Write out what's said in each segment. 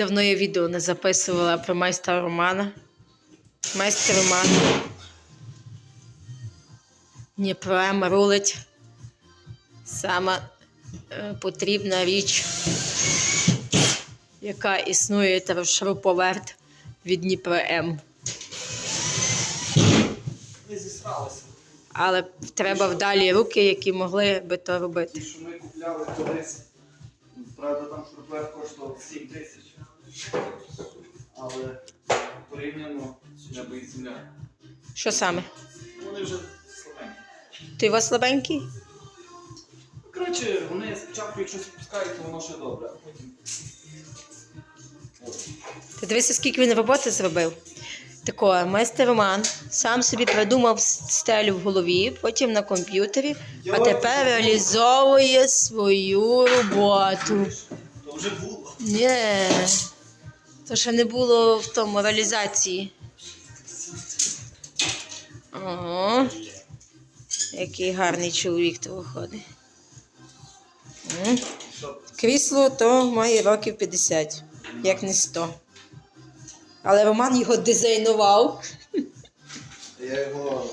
Давно я відео не записувала про майстра Романа. Майстер Роман. Дніпром рулить. Сама е, потрібна річ, яка існує це шуруповерт від Дніпро М. Але треба вдалі руки, які могли би то робити. Ті, що ми купляли колись. Правда, там шуруплет коштував 7 тисяч. Але порівняно з небо і земля. Що саме? Вони вже слабенькі. Ти вас слабенький? Коротше, вони спочатку, якщо спускають, то воно ще добре, а потім. Ти дивися, скільки він роботи зробив. Тако, майстер Роман сам собі придумав стелю в голові, потім на комп'ютері, а тепер реалізовує свою роботу. То вже було. Ні, то ще не було в тому реалізації. Ого. Який гарний чоловік то виходить. Крісло то має років 50, як не 100. Але Роман його дизайнував, Я його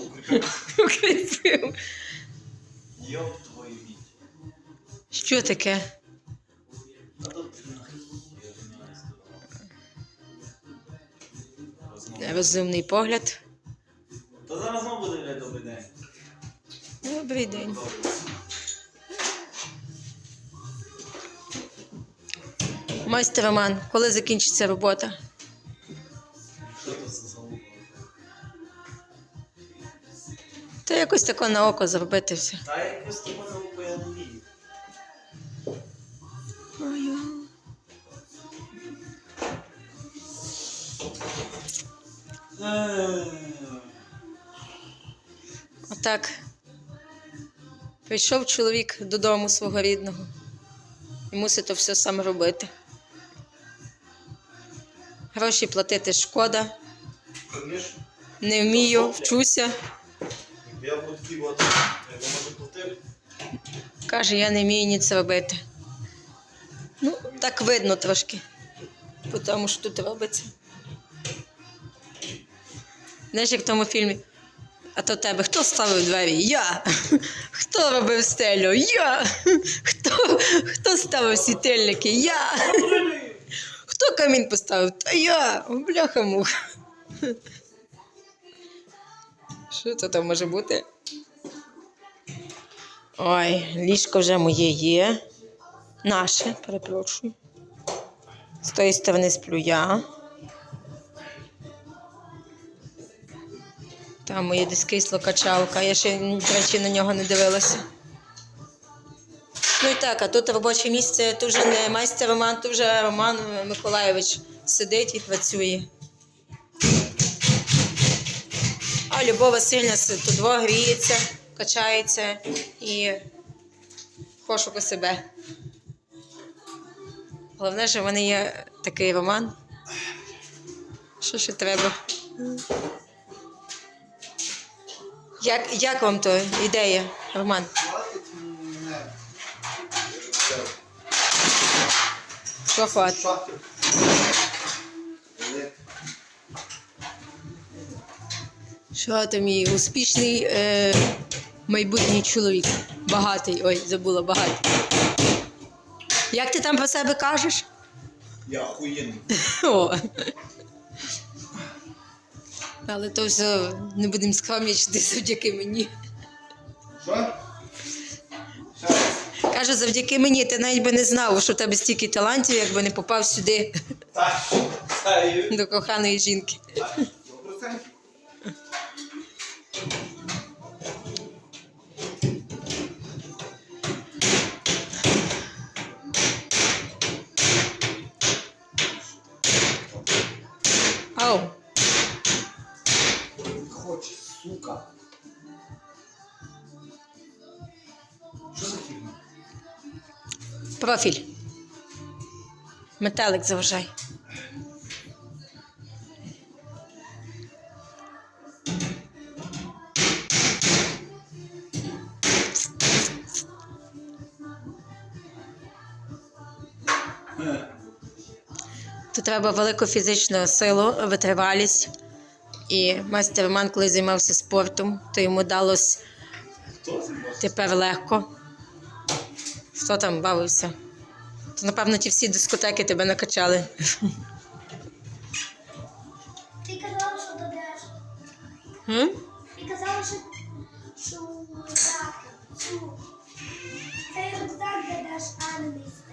укріпив. Йоп твою мідь. Що таке? Розумний погляд. Зараз знову буде добрий день. Добрий день. Майстер Роман, коли закінчиться робота? Що то за залупа? Та якось тако на око зробити все. Та якось тобі залупа я не вмію. Отак. Прийшов чоловік додому свого рідного і мусить то все сам робити. Гроші платити шкода, не вмію, вчуся. Я буду от, я може платив. Каже, я не вмію ніц робити. Ну, так видно трошки, тому, що тут робиться. Знаєш, як в тому фільмі. А то тебе хто ставив двері? Я. Хто робив стелю? Я. Хто, хто ставив світильники? Я. Хто камін поставив? Та я. Бляха мух. Що це там може бути? Ой, ліжко вже моє є. Наше, перепрошую. З тої сторони сплю я. Там моє десь крісло качалка. Я ще, до речі, на нього не дивилася. Ну і так, а тут робоче місце, тут вже не майстер Роман, тут вже Роман Миколаєвич сидить і працює. А Любов Васильівна с- тут во гріється, качається і пошуку себе. Головне, що в мене є такий роман. Що ще треба? Як, як вам то ідея, Роман? Що хватить? Що ти мій успішний е, майбутній чоловік? Багатий. Ой, забула багатий. Як ти там про себе кажеш? Я охуєнний. О. Але то все не будемо скам'ячити завдяки мені. Що? Кажу, завдяки мені, ти навіть би не знав, що в тебе стільки талантів, якби не попав сюди Так, до коханої жінки. Так, Профіль. Метелик заважай. то треба велику фізичну силу, витривалість. І майстер Роман, коли займався спортом, то йому далось тепер легко. Хто там бавився? То, напевно, ті всі дискотеки тебе накачали. Ти казала, що дадеш. М? Ти казала, що, що так, цей рюкзак дадеш, а не старий.